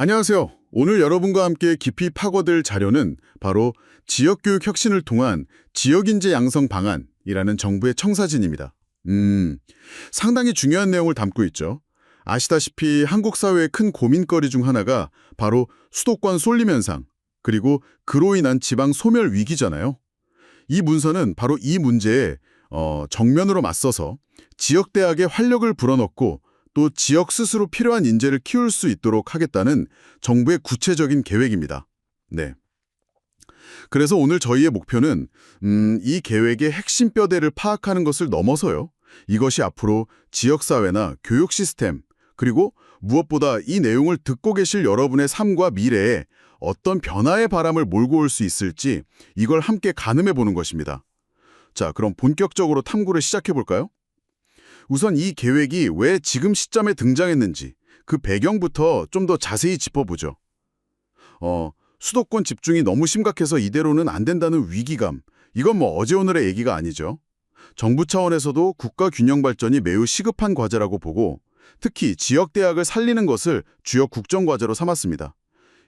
안녕하세요. 오늘 여러분과 함께 깊이 파고들 자료는 바로 지역교육 혁신을 통한 지역인재 양성 방안이라는 정부의 청사진입니다. 음, 상당히 중요한 내용을 담고 있죠. 아시다시피 한국 사회의 큰 고민거리 중 하나가 바로 수도권 쏠림 현상, 그리고 그로 인한 지방 소멸 위기잖아요. 이 문서는 바로 이 문제에 어, 정면으로 맞서서 지역 대학에 활력을 불어넣고 또 지역 스스로 필요한 인재를 키울 수 있도록 하겠다는 정부의 구체적인 계획입니다. 네. 그래서 오늘 저희의 목표는 음, 이 계획의 핵심 뼈대를 파악하는 것을 넘어서요. 이것이 앞으로 지역사회나 교육 시스템, 그리고 무엇보다 이 내용을 듣고 계실 여러분의 삶과 미래에 어떤 변화의 바람을 몰고 올 수 있을지 이걸 함께 가늠해 보는 것입니다. 자, 그럼 본격적으로 탐구를 시작해 볼까요? 우선 이 계획이 왜 지금 시점에 등장했는지 그 배경부터 좀 더 자세히 짚어보죠. 어, 수도권 집중이 너무 심각해서 이대로는 안 된다는 위기감. 이건 뭐 어제 오늘의 얘기가 아니죠. 정부 차원에서도 국가 균형 발전이 매우 시급한 과제라고 보고 특히 지역 대학을 살리는 것을 주요 국정 과제로 삼았습니다.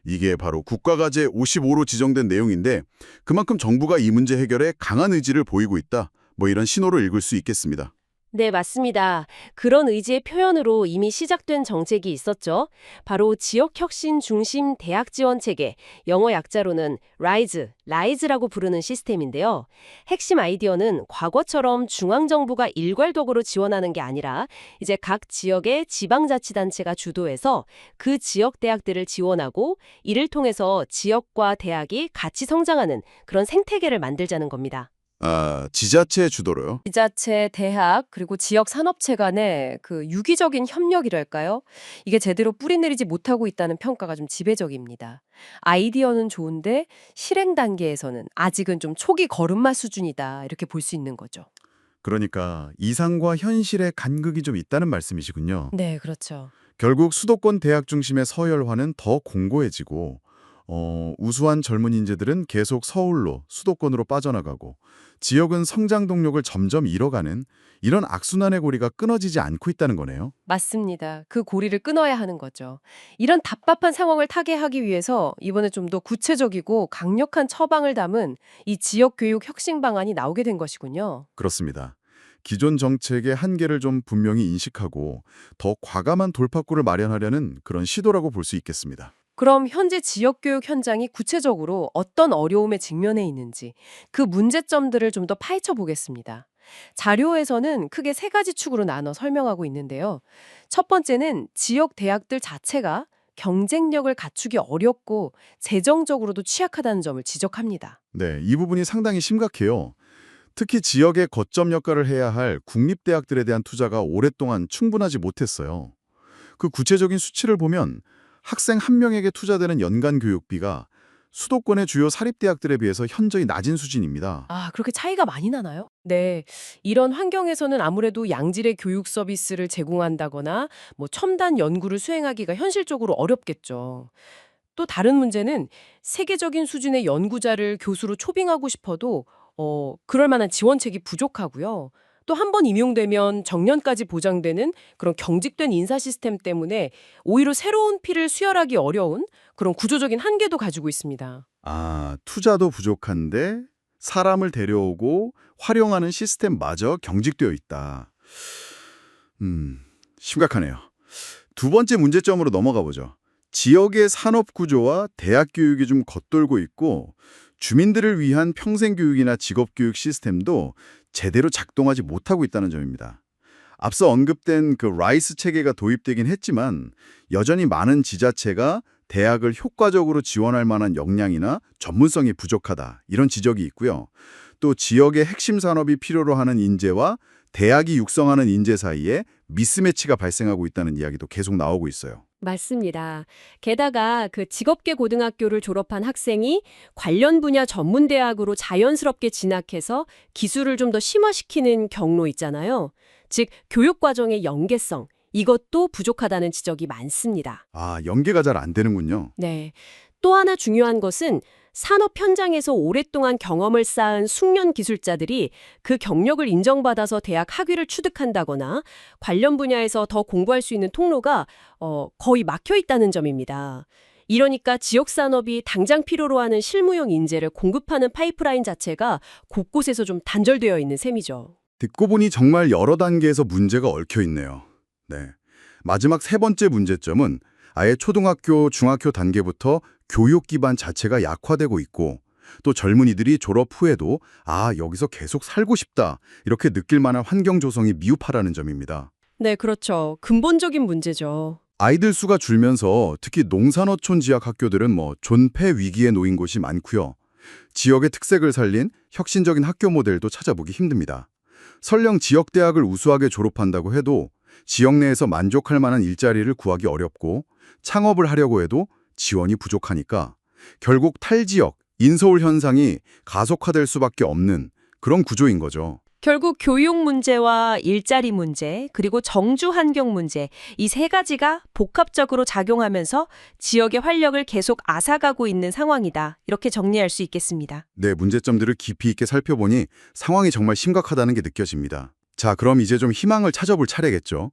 이게 바로 국가과제 55로 지정된 내용인데 그만큼 정부가 이 문제 해결에 강한 의지를 보이고 있다. 뭐 이런 신호로 읽을 수 있겠습니다. 네, 맞습니다. 그런 의지의 표현으로 이미 시작된 정책이 있었죠. 바로 지역혁신 중심 대학 지원 체계, 영어 약자로는 RISE, RISE라고 부르는 시스템인데요. 핵심 아이디어는 과거처럼 중앙정부가 일괄적으로 지원하는 게 아니라 이제 각 지역의 지방자치단체가 주도해서 그 지역 대학들을 지원하고 이를 통해서 지역과 대학이 같이 성장하는 그런 생태계를 만들자는 겁니다. 아, 지자체 주도로요. 지자체, 대학, 그리고 지역 산업체 간의 그 유기적인 협력이랄까요? 이게 제대로 뿌리 내리지 못하고 있다는 평가가 좀 지배적입니다. 아이디어는 좋은데 실행 단계에서는 아직은 좀 초기 걸음마 수준이다. 이렇게 볼 수 있는 거죠. 그러니까 이상과 현실의 간극이 좀 있다는 말씀이시군요. 네, 그렇죠. 결국 수도권 대학 중심의 서열화는 더 공고해지고 어, 우수한 젊은 인재들은 계속 서울로 수도권으로 빠져나가고 지역은 성장 동력을 점점 잃어가는 이런 악순환의 고리가 끊어지지 않고 있다는 거네요. 맞습니다. 그 고리를 끊어야 하는 거죠. 이런 답답한 상황을 타개하기 위해서 이번에 좀 더 구체적이고 강력한 처방을 담은 이 지역 교육 혁신 방안이 나오게 된 것이군요. 그렇습니다. 기존 정책의 한계를 좀 분명히 인식하고 더 과감한 돌파구를 마련하려는 그런 시도라고 볼 수 있겠습니다. 그럼 현재 지역교육 현장이 구체적으로 어떤 어려움에 직면해 있는지 그 문제점들을 좀 더 파헤쳐 보겠습니다. 자료에서는 크게 세 가지 축으로 나눠 설명하고 있는데요. 첫 번째는 지역 대학들 자체가 경쟁력을 갖추기 어렵고 재정적으로도 취약하다는 점을 지적합니다. 네, 이 부분이 상당히 심각해요. 특히 지역의 거점 역할을 해야 할 국립대학들에 대한 투자가 오랫동안 충분하지 못했어요. 그 구체적인 수치를 보면 학생 한 명에게 투자되는 연간 교육비가 수도권의 주요 사립대학들에 비해서 현저히 낮은 수준입니다. 아, 그렇게 차이가 많이 나나요? 네. 이런 환경에서는 아무래도 양질의 교육 서비스를 제공한다거나 뭐 첨단 연구를 수행하기가 현실적으로 어렵겠죠. 또 다른 문제는 세계적인 수준의 연구자를 교수로 초빙하고 싶어도 어, 그럴 만한 지원책이 부족하고요. 또 한 번 임용되면 정년까지 보장되는 그런 경직된 인사 시스템 때문에 오히려 새로운 피를 수혈하기 어려운 그런 구조적인 한계도 가지고 있습니다. 아, 투자도 부족한데 사람을 데려오고 활용하는 시스템마저 경직되어 있다. 음, 심각하네요. 두 번째 문제점으로 넘어가 보죠. 지역의 산업 구조와 대학 교육이 좀 겉돌고 있고 주민들을 위한 평생 교육이나 직업 교육 시스템도 제대로 작동하지 못하고 있다는 점입니다. 앞서 언급된 그 라이스 체계가 도입되긴 했지만 여전히 많은 지자체가 대학을 효과적으로 지원할 만한 역량이나 전문성이 부족하다 이런 지적이 있고요. 또 지역의 핵심 산업이 필요로 하는 인재와 대학이 육성하는 인재 사이에 미스매치가 발생하고 있다는 이야기도 계속 나오고 있어요. 맞습니다. 게다가 그 직업계 고등학교를 졸업한 학생이 관련 분야 전문 대학으로 자연스럽게 진학해서 기술을 좀 더 심화시키는 경로 있잖아요. 즉 교육 과정의 연계성 이것도 부족하다는 지적이 많습니다. 아, 연계가 잘 안 되는군요. 네. 또 하나 중요한 것은 산업 현장에서 오랫동안 경험을 쌓은 숙련 기술자들이 그 경력을 인정받아서 대학 학위를 취득한다거나 관련 분야에서 더 공부할 수 있는 통로가 어, 거의 막혀 있다는 점입니다. 이러니까 지역 산업이 당장 필요로 하는 실무용 인재를 공급하는 파이프라인 자체가 곳곳에서 좀 단절되어 있는 셈이죠. 듣고 보니 정말 여러 단계에서 문제가 얽혀 있네요. 네. 마지막 세 번째 문제점은 아예 초등학교, 중학교 단계부터 교육 기반 자체가 약화되고 있고 또 젊은이들이 졸업 후에도 아, 여기서 계속 살고 싶다. 이렇게 느낄 만한 환경 조성이 미흡하다는 점입니다. 네, 그렇죠. 근본적인 문제죠. 아이들 수가 줄면서 특히 농산어촌 지역 학교들은 뭐 존폐 위기에 놓인 곳이 많고요. 지역의 특색을 살린 혁신적인 학교 모델도 찾아보기 힘듭니다. 설령 지역 대학을 우수하게 졸업한다고 해도 지역 내에서 만족할 만한 일자리를 구하기 어렵고 창업을 하려고 해도 지원이 부족하니까 결국 탈지역, 인서울 현상이 가속화될 수밖에 없는 그런 구조인 거죠. 결국 교육 문제와 일자리 문제, 그리고 정주 환경 문제, 이 세 가지가 복합적으로 작용하면서 지역의 활력을 계속 앗아가고 있는 상황이다. 이렇게 정리할 수 있겠습니다. 네, 문제점들을 깊이 있게 살펴보니 상황이 정말 심각하다는 게 느껴집니다. 자, 그럼 이제 좀 희망을 찾아볼 차례겠죠.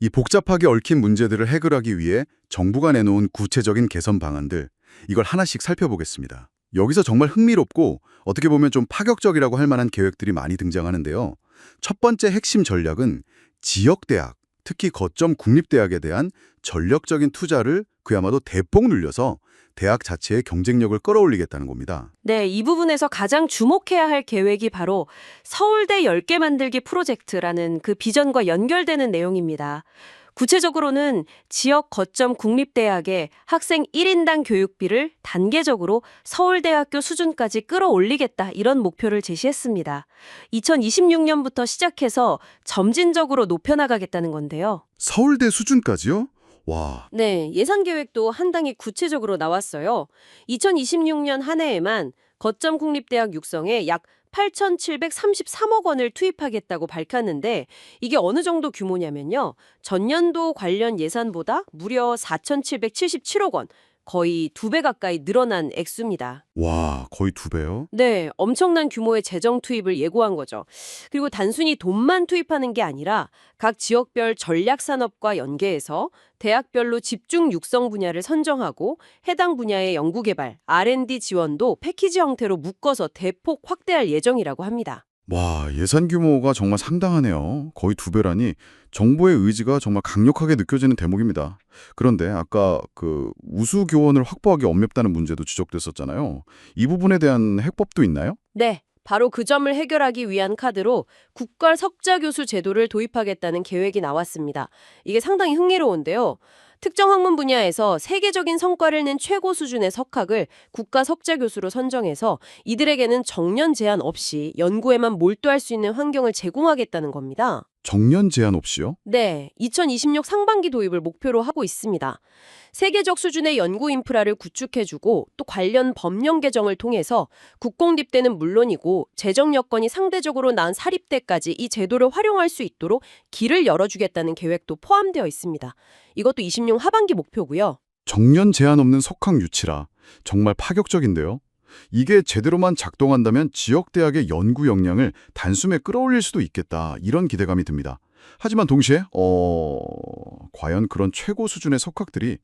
이 복잡하게 얽힌 문제들을 해결하기 위해 정부가 내놓은 구체적인 개선 방안들, 이걸 하나씩 살펴보겠습니다. 여기서 정말 흥미롭고 어떻게 보면 좀 파격적이라고 할 만한 계획들이 많이 등장하는데요. 첫 번째 핵심 전략은 지역대학, 특히 거점 국립대학에 대한 전력적인 투자를 그야말로 대폭 늘려서 대학 자체의 경쟁력을 끌어올리겠다는 겁니다. 네, 이 부분에서 가장 주목해야 할 계획이 바로 서울대 10개 만들기 프로젝트라는 그 비전과 연결되는 내용입니다. 구체적으로는 지역 거점 국립대학의 학생 1인당 교육비를 단계적으로 서울대학교 수준까지 끌어올리겠다 이런 목표를 제시했습니다. 2026년부터 시작해서 점진적으로 높여나가겠다는 건데요. 서울대 수준까지요? 와, 네, 예산 계획도 한 당이 구체적으로 나왔어요. 2026년 한 해에만 거점 국립대학 육성에 약 8,733억 원을 투입하겠다고 밝혔는데 이게 어느 정도 규모냐면요. 전년도 관련 예산보다 무려 4,777억 원, 거의 두 배 가까이 늘어난 액수입니다. 와, 거의 두 배요? 네, 엄청난 규모의 재정 투입을 예고한 거죠. 그리고 단순히 돈만 투입하는 게 아니라 각 지역별 전략 산업과 연계해서 대학별로 집중 육성 분야를 선정하고 해당 분야의 연구 개발, R&D 지원도 패키지 형태로 묶어서 대폭 확대할 예정이라고 합니다. 와, 예산 규모가 정말 상당하네요. 거의 두 배라니 정부의 의지가 정말 강력하게 느껴지는 대목입니다. 그런데 아까 그 우수 교원을 확보하기 어렵다는 문제도 지적됐었잖아요. 이 부분에 대한 해법도 있나요? 네. 바로 그 점을 해결하기 위한 카드로 국가 석자 교수 제도를 도입하겠다는 계획이 나왔습니다. 이게 상당히 흥미로운데요. 특정 학문 분야에서 세계적인 성과를 낸 최고 수준의 석학을 국가 석자 교수로 선정해서 이들에게는 정년 제한 없이 연구에만 몰두할 수 있는 환경을 제공하겠다는 겁니다. 정년 제한 없이요? 네, 2026 상반기 도입을 목표로 하고 있습니다. 세계적 수준의 연구 인프라를 구축해주고 또 관련 법령 개정을 통해서 국공립대는 물론이고 재정 여건이 상대적으로 나은 사립대까지 이 제도를 활용할 수 있도록 길을 열어주겠다는 계획도 포함되어 있습니다. 이것도 26 하반기 목표고요. 정년 제한 없는 석학 유치라 정말 파격적인데요. 이게 제대로만 작동한다면 지역 대학의 연구 역량을 단숨에 끌어올릴 수도 있겠다. 이런 기대감이 듭니다. 하지만 동시에 어 과연 그런 최고 수준의 석학들이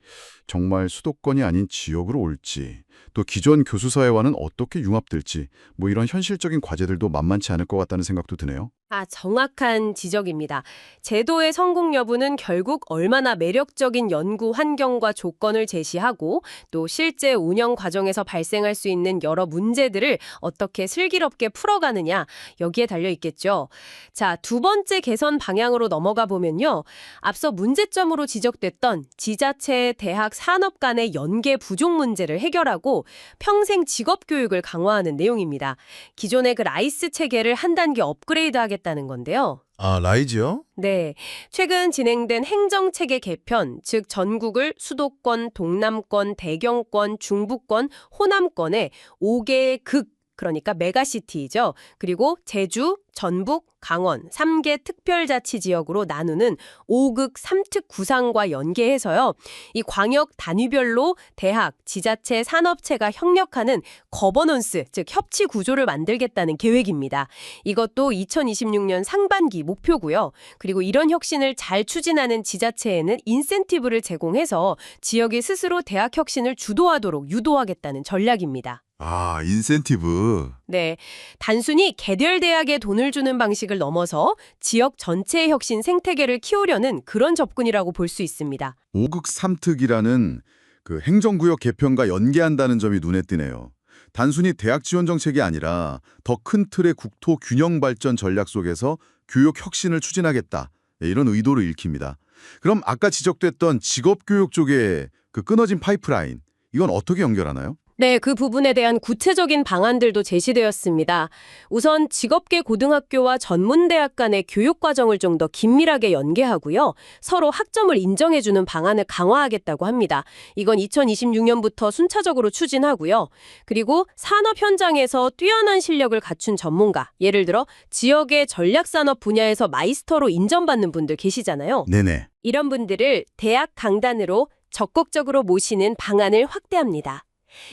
정말 수도권이 아닌 지역으로 올지 또 기존 교수 사회와는 어떻게 융합될지 뭐 이런 현실적인 과제들도 만만치 않을 것 같다는 생각도 드네요. 아, 정확한 지적입니다. 제도의 성공 여부는 결국 얼마나 매력적인 연구 환경과 조건을 제시하고 또 실제 운영 과정에서 발생할 수 있는 여러 문제들을 어떻게 슬기롭게 풀어가느냐 여기에 달려 있겠죠. 자, 두 번째 개선 방향으로 넘어가 보면요. 앞서 문제점으로 지적됐던 지자체, 대학, 산업 간의 연계 부족 문제를 해결하고 평생 직업 교육을 강화하는 내용입니다. 기존의 그 라이스 체계를 한 단계 업그레이드 하겠다 는 건데요. 아, 라이즈요? 네. 최근 진행된 행정체계 개편, 즉 전국을 수도권, 동남권, 대경권, 중부권, 호남권에 5개의 극, 그러니까 메가시티죠. 그리고 제주, 전북, 강원 3개 특별자치지역으로 나누는 5극 3특 구상과 연계해서요. 이 광역 단위별로 대학, 지자체, 산업체가 협력하는 거버넌스, 즉 협치 구조를 만들겠다는 계획입니다. 이것도 2026년 상반기 목표고요. 그리고 이런 혁신을 잘 추진하는 지자체에는 인센티브를 제공해서 지역이 스스로 대학 혁신을 주도하도록 유도하겠다는 전략입니다. 아, 인센티브. 네. 단순히 개별 대학에 돈을 주는 방식을 넘어서 지역 전체의 혁신 생태계를 키우려는 그런 접근이라고 볼 수 있습니다. 5극 3특이라는 그 행정구역 개편과 연계한다는 점이 눈에 띄네요. 단순히 대학 지원 정책이 아니라 더 큰 틀의 국토 균형 발전 전략 속에서 교육 혁신을 추진하겠다. 네, 이런 의도를 읽힙니다. 그럼 아까 지적됐던 직업교육 쪽의 그 끊어진 파이프라인, 이건 어떻게 연결하나요? 네, 그 부분에 대한 구체적인 방안들도 제시되었습니다. 우선 직업계 고등학교와 전문대학 간의 교육 과정을 좀 더 긴밀하게 연계하고요. 서로 학점을 인정해주는 방안을 강화하겠다고 합니다. 이건 2026년부터 순차적으로 추진하고요. 그리고 산업 현장에서 뛰어난 실력을 갖춘 전문가, 예를 들어 지역의 전략산업 분야에서 마이스터로 인정받는 분들 계시잖아요. 네네. 이런 분들을 대학 강단으로 적극적으로 모시는 방안을 확대합니다.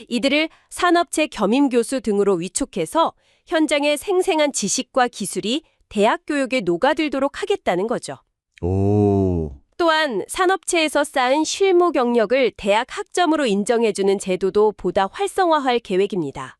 이들을 산업체 겸임 교수 등으로 위촉해서 현장의 생생한 지식과 기술이 대학 교육에 녹아들도록 하겠다는 거죠. 오. 또한 산업체에서 쌓은 실무 경력을 대학 학점으로 인정해주는 제도도 보다 활성화할 계획입니다.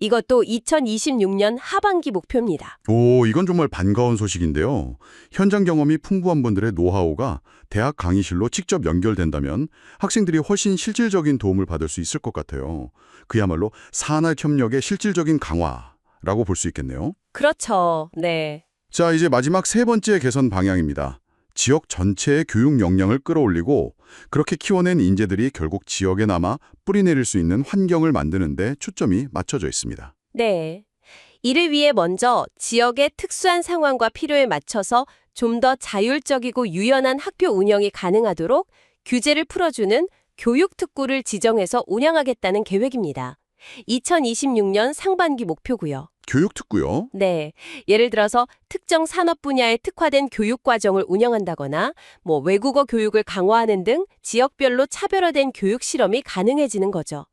이것도 2026년 하반기 목표입니다. 오, 이건 정말 반가운 소식인데요. 현장 경험이 풍부한 분들의 노하우가 대학 강의실로 직접 연결된다면 학생들이 훨씬 실질적인 도움을 받을 수 있을 것 같아요. 그야말로 산학 협력의 실질적인 강화라고 볼 수 있겠네요. 그렇죠. 네. 자, 이제 마지막 세 번째 개선 방향입니다. 지역 전체의 교육 역량을 끌어올리고 그렇게 키워낸 인재들이 결국 지역에 남아 뿌리내릴 수 있는 환경을 만드는 데 초점이 맞춰져 있습니다. 네. 이를 위해 먼저 지역의 특수한 상황과 필요에 맞춰서 좀 더 자율적이고 유연한 학교 운영이 가능하도록 규제를 풀어주는 교육특구를 지정해서 운영하겠다는 계획입니다. 2026년 상반기 목표고요. 교육 특구요? 네. 예를 들어서 특정 산업 분야에 특화된 교육 과정을 운영한다거나 뭐 외국어 교육을 강화하는 등 지역별로 차별화된 교육 실험이 가능해지는 거죠.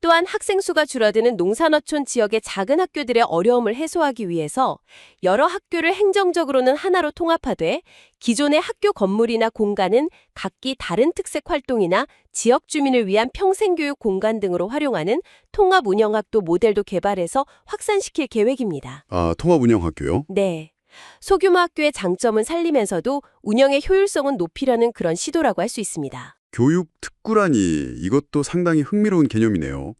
또한 학생 수가 줄어드는 농산어촌 지역의 작은 학교들의 어려움을 해소하기 위해서 여러 학교를 행정적으로는 하나로 통합하되 기존의 학교 건물이나 공간은 각기 다른 특색 활동이나 지역 주민을 위한 평생교육 공간 등으로 활용하는 통합 운영학도 모델도 개발해서 확산시킬 계획입니다. 아, 통합 운영 학교요? 네. 소규모 학교의 장점은 살리면서도 운영의 효율성은 높이려는 그런 시도라고 할 수 있습니다. 교육 특구라니 이것도 상당히 흥미로운 개념이네요.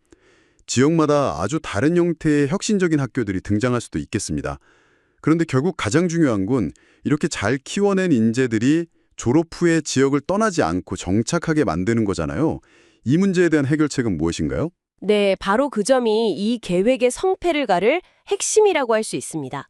지역마다 아주 다른 형태의 혁신적인 학교들이 등장할 수도 있겠습니다. 그런데 결국 가장 중요한 건 이렇게 잘 키워낸 인재들이 졸업 후에 지역을 떠나지 않고 정착하게 만드는 거잖아요. 이 문제에 대한 해결책은 무엇인가요? 네, 바로 그 점이 이 계획의 성패를 가를 핵심이라고 할 수 있습니다.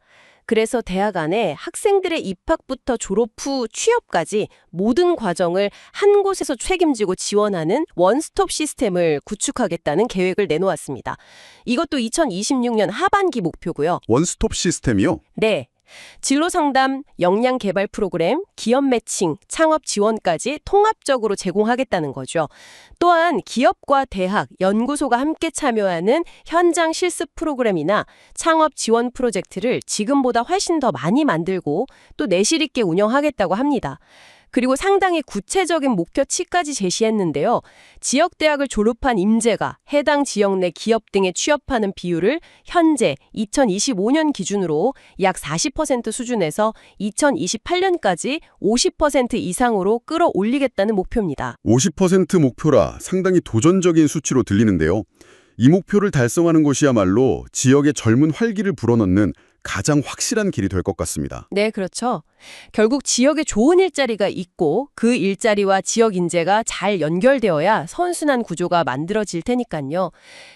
그래서 대학 안에 학생들의 입학부터 졸업 후 취업까지 모든 과정을 한 곳에서 책임지고 지원하는 원스톱 시스템을 구축하겠다는 계획을 내놓았습니다. 이것도 2026년 하반기 목표고요. 원스톱 시스템이요? 네. 진로 상담, 역량 개발 프로그램, 기업 매칭, 창업 지원까지 통합적으로 제공하겠다는 거죠. 또한 기업과 대학, 연구소가 함께 참여하는 현장 실습 프로그램이나 창업 지원 프로젝트를 지금보다 훨씬 더 많이 만들고 또 내실 있게 운영하겠다고 합니다. 그리고 상당히 구체적인 목표치까지 제시했는데요. 지역 대학을 졸업한 임제가 해당 지역 내 기업 등에 취업하는 비율을 현재 2025년 기준으로 약 40% 수준에서 2028년까지 50% 이상으로 끌어올리겠다는 목표입니다. 50% 목표라 상당히 도전적인 수치로 들리는데요. 이 목표를 달성하는 것이야말로 지역의 젊은 활기를 불어넣는 가장 확실한 길이 될 것 같습니다. 네, 그렇죠. 결국 지역에 좋은 일자리가 있고 그 일자리와 지역 인재가 잘 연결되어야 선순환 구조가 만들어질 테니까요.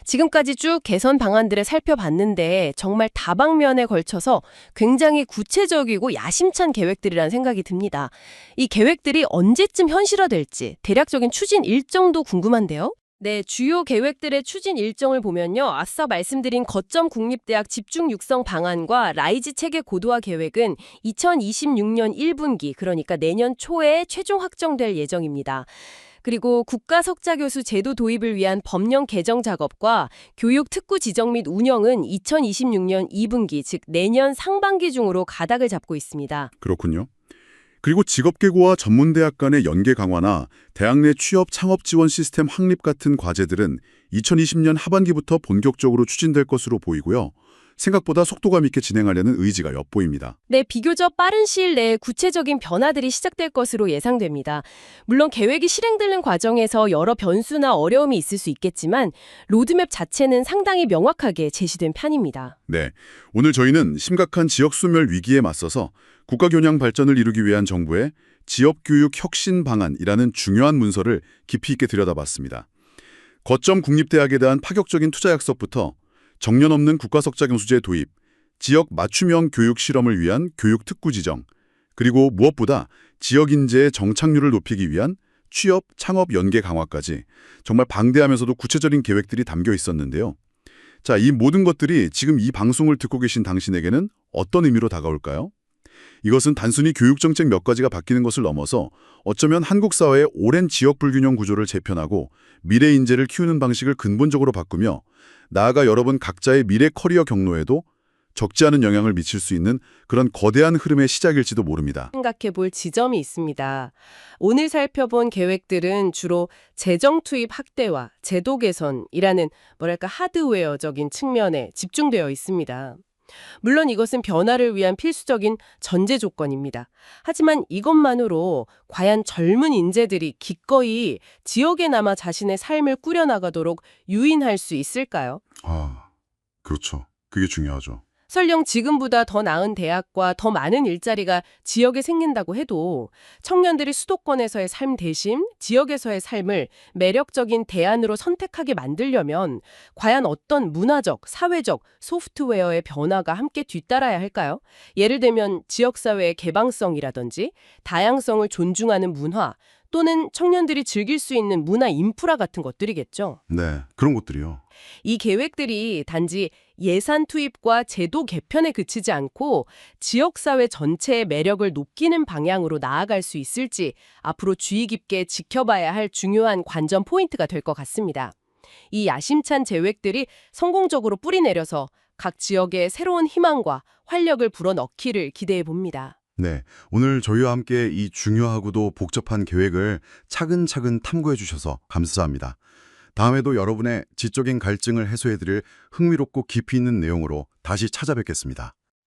지금까지 쭉 개선 방안들을 살펴봤는데 정말 다방면에 걸쳐서 굉장히 구체적이고 야심찬 계획들이라는 생각이 듭니다. 이 계획들이 언제쯤 현실화될지 대략적인 추진 일정도 궁금한데요. 네, 주요 계획들의 추진 일정을 보면요. 앞서 말씀드린 거점 국립대학 집중 육성 방안과 라이즈 체계 고도화 계획은 2026년 1분기, 그러니까 내년 초에 최종 확정될 예정입니다. 그리고 국가 석자 교수 제도 도입을 위한 법령 개정 작업과 교육 특구 지정 및 운영은 2026년 2분기, 즉 내년 상반기 중으로 가닥을 잡고 있습니다. 그렇군요. 그리고 직업계고와 전문대학 간의 연계 강화나 대학 내 취업 창업 지원 시스템 확립 같은 과제들은 2020년 하반기부터 본격적으로 추진될 것으로 보이고요. 생각보다 속도감 있게 진행하려는 의지가 엿보입니다. 네, 비교적 빠른 시일 내에 구체적인 변화들이 시작될 것으로 예상됩니다. 물론 계획이 실행되는 과정에서 여러 변수나 어려움이 있을 수 있겠지만 로드맵 자체는 상당히 명확하게 제시된 편입니다. 네, 오늘 저희는 심각한 지역 소멸 위기에 맞서서 국가 교양 발전을 이루기 위한 정부의 지역교육 혁신 방안이라는 중요한 문서를 깊이 있게 들여다봤습니다. 거점 국립대학에 대한 파격적인 투자 약속부터 정년 없는 국가석자 교수제 도입, 지역 맞춤형 교육 실험을 위한 교육 특구 지정, 그리고 무엇보다 지역 인재의 정착률을 높이기 위한 취업, 창업 연계 강화까지 정말 방대하면서도 구체적인 계획들이 담겨 있었는데요. 자, 이 모든 것들이 지금 이 방송을 듣고 계신 당신에게는 어떤 의미로 다가올까요? 이것은 단순히 교육정책 몇 가지가 바뀌는 것을 넘어서 어쩌면 한국 사회의 오랜 지역 불균형 구조를 재편하고 미래 인재를 키우는 방식을 근본적으로 바꾸며 나아가 여러분 각자의 미래 커리어 경로에도 적지 않은 영향을 미칠 수 있는 그런 거대한 흐름의 시작일지도 모릅니다. 생각해 볼 지점이 있습니다. 오늘 살펴본 계획들은 주로 재정 투입 확대와 제도 개선이라는 뭐랄까 하드웨어적인 측면에 집중되어 있습니다. 물론 이것은 변화를 위한 필수적인 전제 조건입니다. 하지만 이것만으로 과연 젊은 인재들이 기꺼이 지역에 남아 자신의 삶을 꾸려나가도록 유인할 수 있을까요? 아, 그렇죠. 그게 중요하죠. 설령 지금보다 더 나은 대학과 더 많은 일자리가 지역에 생긴다고 해도 청년들이 수도권에서의 삶 대신 지역에서의 삶을 매력적인 대안으로 선택하게 만들려면 과연 어떤 문화적, 사회적, 소프트웨어의 변화가 함께 뒤따라야 할까요? 예를 들면 지역사회의 개방성이라든지 다양성을 존중하는 문화 또는 청년들이 즐길 수 있는 문화 인프라 같은 것들이겠죠. 네, 그런 것들이요. 이 계획들이 단지 예산 투입과 제도 개편에 그치지 않고 지역사회 전체의 매력을 높이는 방향으로 나아갈 수 있을지 앞으로 주의 깊게 지켜봐야 할 중요한 관전 포인트가 될 것 같습니다. 이 야심찬 계획들이 성공적으로 뿌리내려서 각 지역에 새로운 희망과 활력을 불어넣기를 기대해 봅니다. 네, 오늘 저희와 함께 이 중요하고도 복잡한 계획을 차근차근 탐구해 주셔서 감사합니다. 다음에도 여러분의 지적인 갈증을 해소해드릴 흥미롭고 깊이 있는 내용으로 다시 찾아뵙겠습니다.